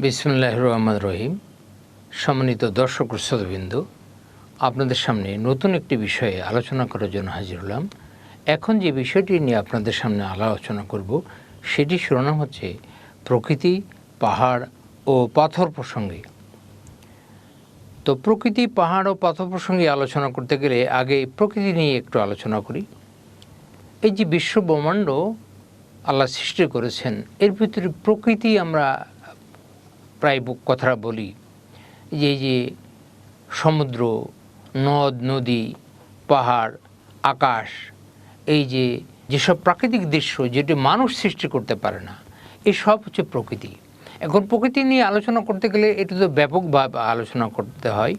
বিসমুল্লাহ রহমান রহিম। সম্মানিত দর্শক শ্রোতাবৃন্দ, আপনাদের সামনে নতুন একটি বিষয়ে আলোচনা করার জন্য হাজির হলাম। এখন যে বিষয়টি নিয়ে আপনাদের সামনে আলোচনা করব সেটি শিরোনাম হচ্ছে প্রকৃতি, পাহাড় ও পাথর প্রসঙ্গে। তো প্রকৃতি, পাহাড় ও পাথর প্রসঙ্গে আলোচনা করতে গেলে আগে প্রকৃতি নিয়ে একটু আলোচনা করি। এই যে বিশ্ব ব্রহ্মাণ্ড আল্লাহ সৃষ্টি করেছেন, এর ভিতরে প্রকৃতি আমরা প্রায় কথাটা বলি। যে যে সমুদ্র, নদ, নদী, পাহাড়, আকাশ, এই যে, যেসব প্রাকৃতিক দৃশ্য যেটি মানুষ সৃষ্টি করতে পারে না, এই সব হচ্ছে প্রকৃতি। এখন প্রকৃতি নিয়ে আলোচনা করতে গেলে এটা তো ব্যাপকভাবে আলোচনা করতে হয়।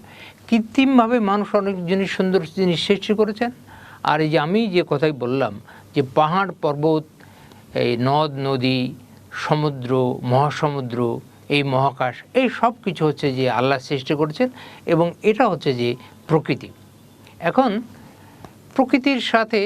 কৃত্রিমভাবে মানুষ অনেক জিনিস, সুন্দর জিনিস সৃষ্টি করেছেন। আর এই যে আমি যে কথাই বললাম, যে পাহাড়, পর্বত, এই নদ, নদী, সমুদ্র, মহাসমুদ্র এই মহাকাশ, এই সব কিছু হচ্ছে যে আল্লাহ সৃষ্টি করেছেন এবং এটা হচ্ছে যে প্রকৃতি। এখন প্রকৃতির সাথে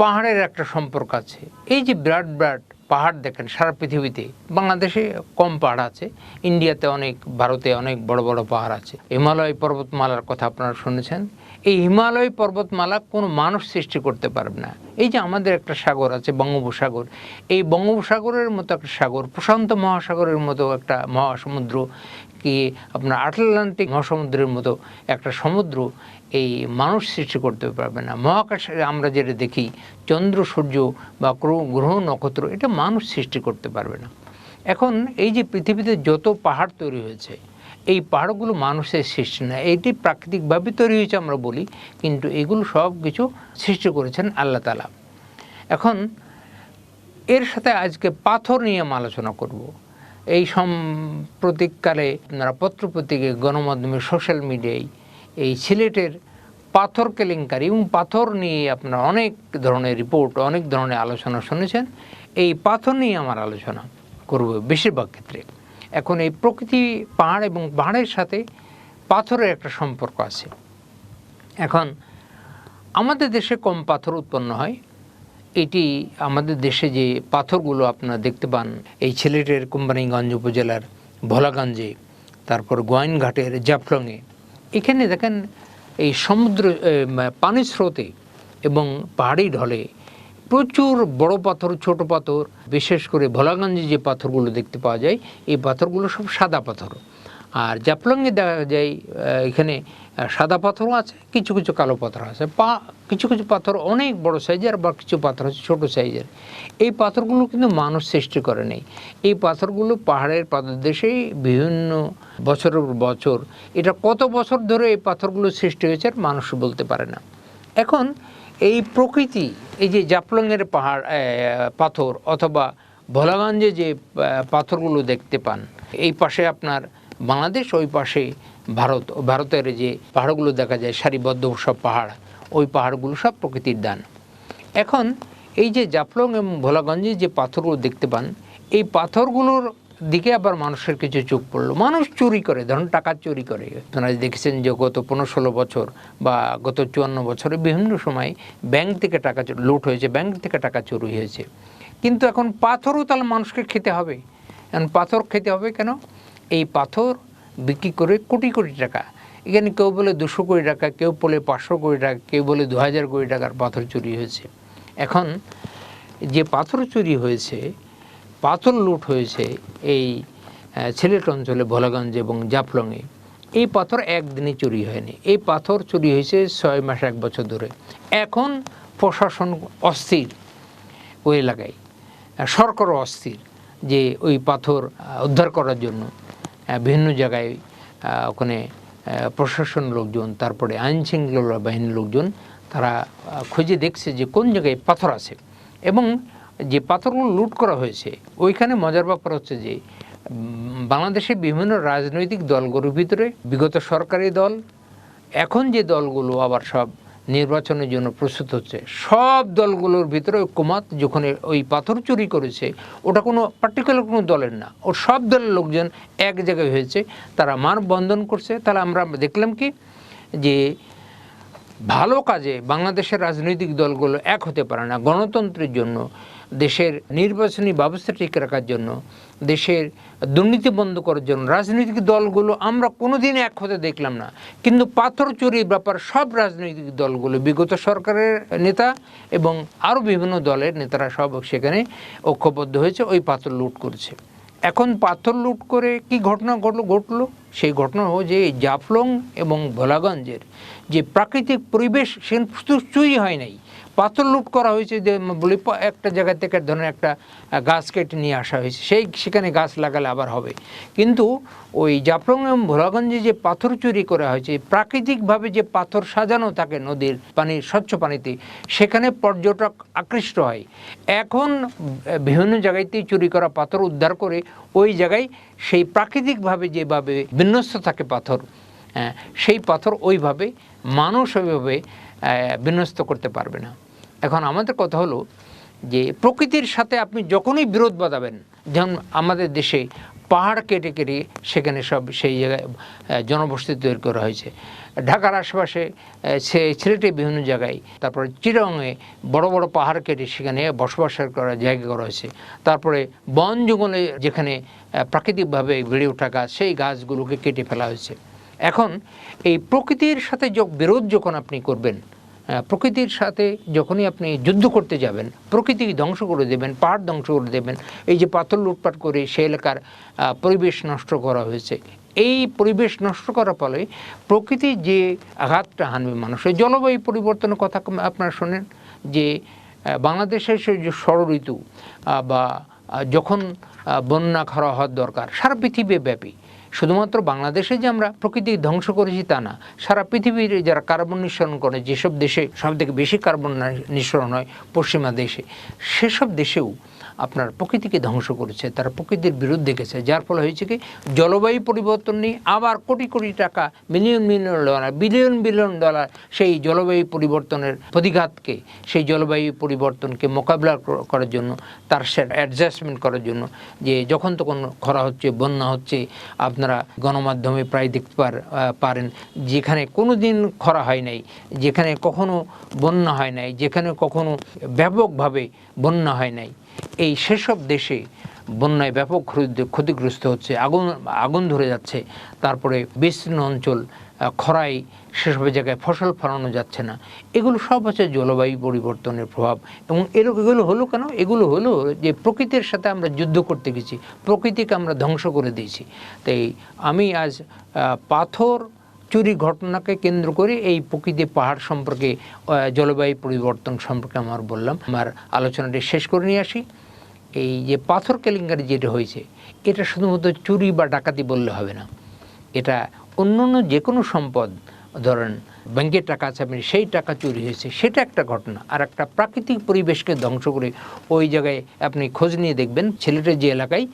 পাহাড়ের একটা সম্পর্ক আছে। এই যে বিরাট বিরাট পাহাড় দেখেন সারা পৃথিবীতে, বাংলাদেশে কম পাহাড় আছে, ইন্ডিয়াতে অনেক, ভারতে অনেক বড় বড় পাহাড় আছে। হিমালয় পর্বতমালার কথা আপনারা শুনেছেন। এই হিমালয় পর্বতমালা কোনো মানুষ সৃষ্টি করতে পারবে না। এই যে আমাদের একটা সাগর আছে, বঙ্গোপসাগর, এই বঙ্গোপসাগরের মতো একটা সাগর, প্রশান্ত মহাসাগরের মতো একটা মহাসমুদ্র, কি আপনার আটলান্টিক মহাসমুদ্রের মতো একটা সমুদ্র, এই মানুষ সৃষ্টি করতে পারবে না। মহাকাশে আমরা যেটা দেখি, চন্দ্র, সূর্য বা গ্রহ- নক্ষত্র, এটা মানুষ সৃষ্টি করতে পারবে না। এখন এই যে পৃথিবীতে যত পাহাড় তৈরি হয়েছে এই পাহাড়গুলো মানুষের সৃষ্টি না এটি প্রাকৃতিকভাবে তৈরি হয়েছে আমরা বলি, কিন্তু এগুলো সব কিছু সৃষ্টি করেছেন আল্লাহ তালা এখন এর সাথে আজকে পাথর নিয়ে আমি আলোচনা করব। এই সাম্প্রতিককালে আপনারা পত্রপত্রিকে গণমাধ্যমে, সোশ্যাল মিডিয়ায় এই সিলেটের পাথর কেলেঙ্কারি এবং পাথর নিয়ে আপনারা অনেক ধরনের রিপোর্ট, অনেক ধরনের আলোচনা শুনেছেন। এই পাথর নিয়ে আমার আলোচনা করব বেশিরভাগ ক্ষেত্রে। এখন এই প্রকৃতি, পাহাড় এবং পাহাড়ের সাথে পাথরের একটা সম্পর্ক আছে। এখন আমাদের দেশে কম পাথর উৎপন্ন হয়। এটি আমাদের দেশে যে পাথরগুলো আপনারা দেখতে পান, এই ছেলেটের কোম্পানিগঞ্জ উপজেলার ভোলাগঞ্জে, তারপর গোয়াইনঘাটের জাফলংয়ে। এখানে দেখেন এই সমুদ্র পানির স্রোতে এবং পাহাড়ি ঢলে প্রচুর বড় পাথর, ছোট পাথর, বিশেষ করে ভোলাগঞ্জে যে পাথরগুলো দেখতে পাওয়া যায়, এই পাথরগুলো সব সাদা পাথর। আর জাফলংয়ে দেখা যায় এখানে সাদা পাথরও আছে, কিছু কিছু কালো পাথর আছে। পা, কিছু কিছু পাথর অনেক বড় সাইজের বা কিছু পাথর হচ্ছে ছোটো সাইজের এই পাথরগুলো কিন্তু মানুষ সৃষ্টি করে নেই। এই পাথরগুলো পাহাড়ের পাদদেশেই বিভিন্ন বছরের বছর, এটা কত বছর ধরে এই পাথরগুলো সৃষ্টি হয়েছে আর মানুষ বলতে পারে না। এখন এই প্রকৃতি, এই যে জাফলংয়ের পাহাড় পাথর অথবা ভোলাগঞ্জে যে পাথরগুলো দেখতে পান, এই পাশে আপনার বাংলাদেশ, ওই পাশে ভারত, ভারতের যে পাহাড়গুলো দেখা যায়, সারিবদ্ধ সব পাহাড়, ওই পাহাড়গুলো সব প্রকৃতির দান। এখন এই যে জাফলং এবং ভোলাগঞ্জে যে পাথরগুলো দেখতে পান, এই পাথরগুলোর দিকে আবার মানুষের কিছু চোখ পড়ল। মানুষ চুরি করে, ধরুন টাকা চুরি করে। আপনারা দেখেছেন যে গত পনেরো ষোলো বছর বা গত চুয়ান্ন বছরে বিভিন্ন সময় ব্যাংক থেকে টাকা লুট হয়েছে, ব্যাংক থেকে টাকা চুরি হয়েছে। কিন্তু এখন পাথরও তাহলে মানুষকে খেতে হবে। এখন পাথর খেতে হবে কেন? এই পাথর বিক্রি করে কোটি কোটি টাকা। এখানে কেউ বলে দুশো কোটি টাকা, কেউ বলে পাঁচশো কোটি টাকা, কেউ বলে দু হাজার কোটি টাকার পাথর চুরি হয়েছে। এখন যে পাথর চুরি হয়েছে পাথর লুট হয়েছে এই সিলেট অঞ্চলে ভোলাগঞ্জ এবং জাফলংয়ে। এই পাথর একদিনে চুরি হয়নি। এই পাথর চুরি হয়েছে ছয় মাস এক বছর ধরে। এখন প্রশাসন অস্থির ওই এলাকায়। আহ, সরকারও অস্থির যে ওই পাথর উদ্ধার করার জন্য বিভিন্ন জায়গায় ওখানে প্রশাসন লোকজন তারপরে আইন শৃঙ্খলা বাহিনীর লোকজন তারা খুঁজে দেখছে যে কোন জায়গায় পাথর আছে। এবং যে পাথরগুলো লুট করা হয়েছে, ওইখানে মজার ব্যাপার হচ্ছে যে বাংলাদেশের বিভিন্ন রাজনৈতিক দলগুলোর ভিতরে বিগত সরকারি দল, এখন যে দলগুলো আবার সব নির্বাচনের জন্য প্রস্তুত হচ্ছে, সব দলগুলোর ভিতরে ঐক্যমত যখন ওই পাথর চুরি করেছে, ওটা কোনো পার্টিকুলার কোনো দলের না ও সব দলের লোকজন এক জায়গায় হয়েছে, তারা মানববন্ধন করছে, তাহলে আমরা দেখলাম কি, যে ভালো কাজে বাংলাদেশের রাজনৈতিক দলগুলো এক হতে পারে না, গণতন্ত্রের জন্য দেশের নির্বাচনী ব্যবস্থা ঠিক রাখার জন্য, দেশের দুর্নীতি বন্ধ করার জন্য, রাজনৈতিক দলগুলো আমরা কোনোদিন এক হতে দেখলাম না। কিন্তু পাথর চুরির ব্যাপার সব রাজনৈতিক দলগুলো, বিগত সরকারের নেতা এবং আরও বিভিন্ন দলের নেতারা সব সেখানে ঐক্যবদ্ধ হয়েছে, ওই পাথর লুট করছে। এখন পাথর লুট করে কি ঘটনা ঘটলো ঘটলো? সেই ঘটনা হলো যে জাফলং এবং ভোলাগঞ্জের যে প্রাকৃতিক পরিবেশ সে শুধু চুরি হয় নাই। পাথর লুট করা হয়েছে যে বলি একটা জায়গা থেকে ধরেন একটা গাছ কেটে নিয়ে আসা হয়েছে। সেই, সেখানে গাছ লাগালে আবার হবে। কিন্তু ওই জাফলং এবং ভোলাগঞ্জে যে পাথর চুরি করা হয়েছে, প্রাকৃতিকভাবে যে পাথর সাজানো থাকে নদীর পানি স্বচ্ছ পানিতে, সেখানে পর্যটক আকৃষ্ট হয়। এখন বিভিন্ন জায়গাতেই চুরি করা পাথর উদ্ধার করে ওই জায়গায় সেই প্রাকৃতিকভাবে যেভাবে বিন্যস্ত থাকে পাথর সেই পাথর ওইভাবে, মানুষ ওইভাবে বিন্যস্ত করতে পারবে না। এখন আমাদের কথা হলো যে প্রকৃতির সাথে আপনি যখনই বিরোধ বাঁধাবেন, যেমন আমাদের দেশে পাহাড় কেটে কেটে সেখানে সব সেই জায়গায় জনবসতি তৈরি করা হয়েছে। ঢাকার আশেপাশে সে ছেলেটি বিভিন্ন জায়গায়, তারপরে চিরঙে বড় বড় পাহাড় কেটে সেখানে বসবাস করার জায়গা করা হয়েছে। তারপরে বন জঙ্গলে যেখানে প্রাকৃতিকভাবে বেড়ে ওঠা গাছ, সেই গাছগুলোকে কেটে ফেলা হয়েছে। এখন এই প্রকৃতির সাথে বিরোধ যখন আপনি করবেন প্রকৃতির সাথে যখনই আপনি যুদ্ধ করতে যাবেন, প্রকৃতি ধ্বংস করে দেবেন, পাহাড় ধ্বংস করে দেবেন, এই যে পাথর লুটপাট করে সে এলাকার পরিবেশ নষ্ট করা হয়েছে, এই পরিবেশ নষ্ট করার ফলে প্রকৃতি যে আঘাতটা হানবে মানুষের জলবায়ু পরিবর্তনের কথা আপনারা শোনেন যে বাংলাদেশের সেই যে ষড় ঋতু বা যখন বন্যা খরা হওয়ার দরকার, সারা পৃথিবী ব্যাপী শুধুমাত্র বাংলাদেশে যে আমরা প্রকৃতি ধ্বংস করেছি তা না, সারা পৃথিবীর যারা কার্বন নিঃসরণ করে, যেসব দেশে সবথেকে বেশি কার্বন নিঃসরণ হয় পশ্চিমা দেশে, সেসব দেশেও আপনার প্রকৃতিকে ধ্বংস করেছে, তারা প্রকৃতির বিরুদ্ধে গেছে। যার ফলে হয়েছে কি, জলবায়ু পরিবর্তন নিয়ে আবার কোটি কোটি টাকা million million dollar billion billion dollar সেই জলবায়ু পরিবর্তনের প্রতিঘাতকে, সেই জলবায়ু পরিবর্তনকে মোকাবিলা করার জন্য, তার অ্যাডজাস্টমেন্ট করার জন্য যে যখন তখন খরা হচ্ছে, বন্যা হচ্ছে, আপনারা গণমাধ্যমে প্রায় দেখতে পার পারেন যেখানে কোনো দিন খরা হয় নাই, যেখানে কখনো বন্যা হয় নাই, যেখানে কখনো ব্যাপকভাবে বন্যা হয় নাই। এই সেসব দেশে বন্যায় ব্যাপক ক্ষতি- ক্ষতিগ্রস্ত হচ্ছে, আগুন আগুন ধরে যাচ্ছে, তারপরে বিস্তীর্ণ অঞ্চল খরায় সেসব জায়গায় ফসল ফলানো যাচ্ছে না। এগুলো সব হচ্ছে জলবায়ু পরিবর্তনের প্রভাব। এবং এর এগুলো হলো কেন? এগুলো হলো যে প্রকৃতির সাথে আমরা যুদ্ধ করতে গেছি, প্রকৃতিকে আমরা ধ্বংস করে দিয়েছি। তাই আমি আজ পাথর চুরি ঘটনাকে কেন্দ্র করে এই প্রকৃতি পাহাড় সম্পর্কে জলবায়ু পরিবর্তন সম্পর্কে আমার বললাম। আমার আলোচনাটি শেষ করে নিয়ে আসি। এই যে পাথর কেলেঙ্কারি যেটা হয়েছে, এটা শুধুমাত্র চুরি বা ডাকাতি বললে হবে না। এটা অন্য অন্য যে কোনো সম্পদ ধরেন ব্যাংকের টাকা আছে, আপনি সেই টাকা চুরি হয়েছে, সেটা একটা ঘটনা। আর একটা প্রাকৃতিক পরিবেশকে ধ্বংস করে ওই জায়গায় আপনি খোঁজ নিয়ে দেখবেন ছেলেটের যে এলাকায়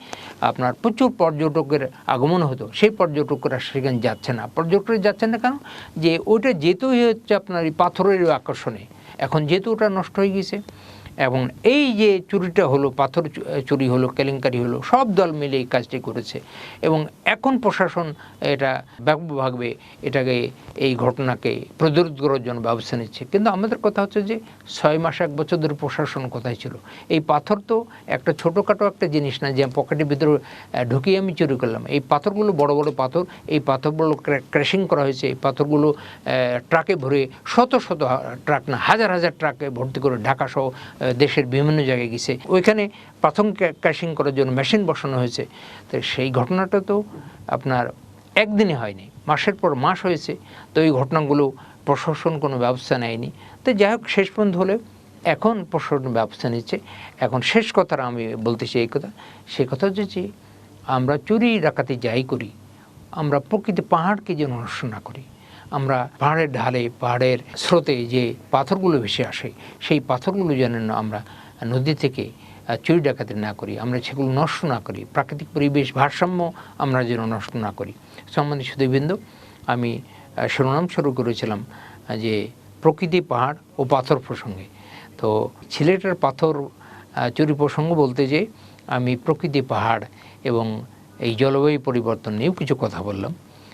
আপনার প্রচুর পর্যটকের আগমন হতো, সেই পর্যটকরা সেখানে যাচ্ছে না। পর্যটকরা যাচ্ছে না কেন? যে ওইটা যেহেতুই হচ্ছে আপনার এই পাথরের আকর্ষণে, এখন যেহেতু ওটা নষ্ট হয়ে গেছে এবং এই যে চুরিটা হলো, পাথর চুরি হলো, কেলেঙ্কারি হলো, সব দল মিলে এই কাজটি করেছে এবং এখন প্রশাসন এটা ব্যাপকভাবে এটাকে, এই ঘটনাকে প্রতিরোধ করার জন্য ব্যবস্থা নিচ্ছে। কিন্তু আমাদের কথা হচ্ছে যে ছয় মাস, এক বছর ধরে প্রশাসন কোথায় ছিল? এই পাথর তো একটা ছোটোখাটো একটা জিনিস না, যে পকেটের ভিতরে ঢুকিয়ে আমি চুরি করলাম। এই পাথরগুলো বড় বড় পাথর, এই পাথরগুলো ক্র্যাশিং করা হয়েছে, এই পাথরগুলো ট্রাকে ভরে শত শত ট্রাক না, হাজার হাজার ট্রাকে ভর্তি করে ঢাকা সহ দেশের বিভিন্ন জায়গায় গেছে। ওইখানে পাথর ক্যাশিং করার জন্য মেশিন বসানো হয়েছে। তো সেই ঘটনাটা তো আপনার একদিনে হয়নি, মাসের পর মাস হয়েছে। তো এই ঘটনাগুলো প্রশাসন কোনো ব্যবস্থা নেয়নি। তো যাই হোক, শেষ পর্যন্ত হলে, এখন প্রশাসন ব্যবস্থা নিচ্ছে। এখন শেষ কথাটা আমি বলতে চাই এই কথা। সেই কথা হচ্ছে যে, আমরা চুরি ডাকাতি যাই করি, আমরা প্রকৃতি পাহাড়কে যেন নষ্ট না করি। আমরা পাহাড়ের ঢালে, পাহাড়ের স্রোতে যে পাথরগুলো ভেসে আসে, সেই পাথরগুলো যেন আমরা নদী থেকে চুরি ডাকাতি না করি, আমরা সেগুলো নষ্ট না করি, প্রাকৃতিক পরিবেশ ভারসাম্য আমরা যেন নষ্ট না করি। সম্বন্ধে সুদীবৃন্দ আমি শিরোনাম শুরু করেছিলাম যে প্রকৃতি পাহাড় ও পাথর প্রসঙ্গে। তো সিলেটের পাথর চুরি প্রসঙ্গ বলতে যে, আমি প্রকৃতি পাহাড় এবং এই জলবায়ু পরিবর্তন নিয়েও কিছু কথা বললাম।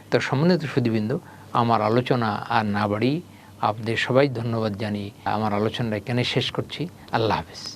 তো সম্মানিত সুদীবৃন্দ আমার আলোচনা আর না বাড়ি আপনাদের সবাই ধন্যবাদ জানি আমার আলোচনা এখানে শেষ করছি। আল্লাহ হাফেজ।